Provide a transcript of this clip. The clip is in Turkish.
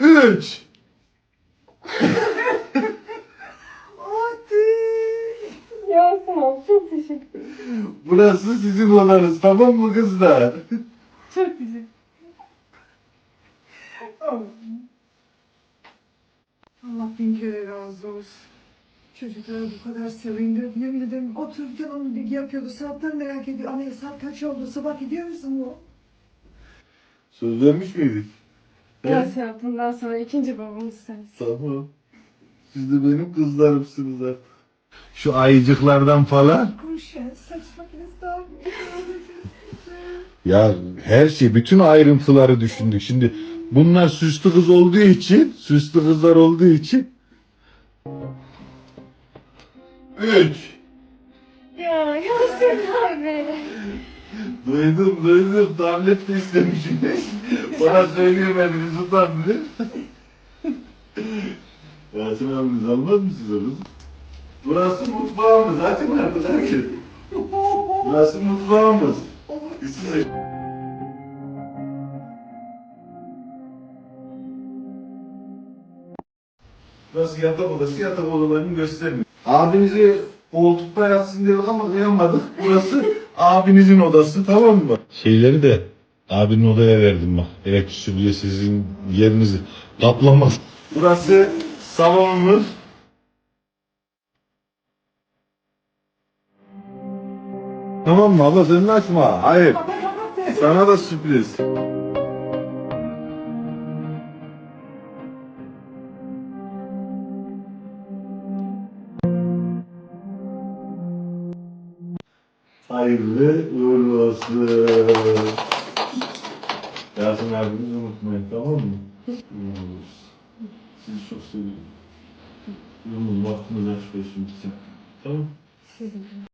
Üç. Hadi. Ya sağ ol. Çok teşekkür ederim. Burası sizin odanız tamam mı kızlar? Çok güzel. Allah bin kere razı olsun. Çocukları bu kadar ederim otururken onu yapıyordu. Saatler merak ediyor. Anne saat kaç oldu? Sabah gidiyor musun bu? Söz vermiş miydik? Ya Serap bundan sonra ikinci babamız sensin. Tamam. Siz de benim kızlarımsınız artık. Şu ayıcıklardan falan. Ya. Saç makinesi daha Ya her şey, bütün ayrıntıları düşündük. Şimdi bunlar süslü kız olduğu için, süslü kızlar olduğu için. Üç. Ya Yasin abi. Duydum, duydum. Tablet de istemişsiniz. Bana söyleyemediniz, utandı. Yasin abiniz almaz mısınız? Burası mutfağımız. Açın artık herkes. Burası mutfağımız. Size... Burası yatak odası, yatak odalarını göstermiyor. Abinizi koltukta yatsın diye ama kıyamadık. Burası abinizin odası tamam mı? Şeyleri de abinin odaya verdim bak. Eğer süpürge sizin yerinizi kaplamaz. Burası salonumuz. Tamam mı abla sen de açma. Hayır. Sana da sürpriz. Hayırlı uğurlu olsun. Yasin abinizi unutmayın tamam mı? Sizi çok seviyorum. Yolunuz vaktiniz aşk olsun. Tamam. Sizin.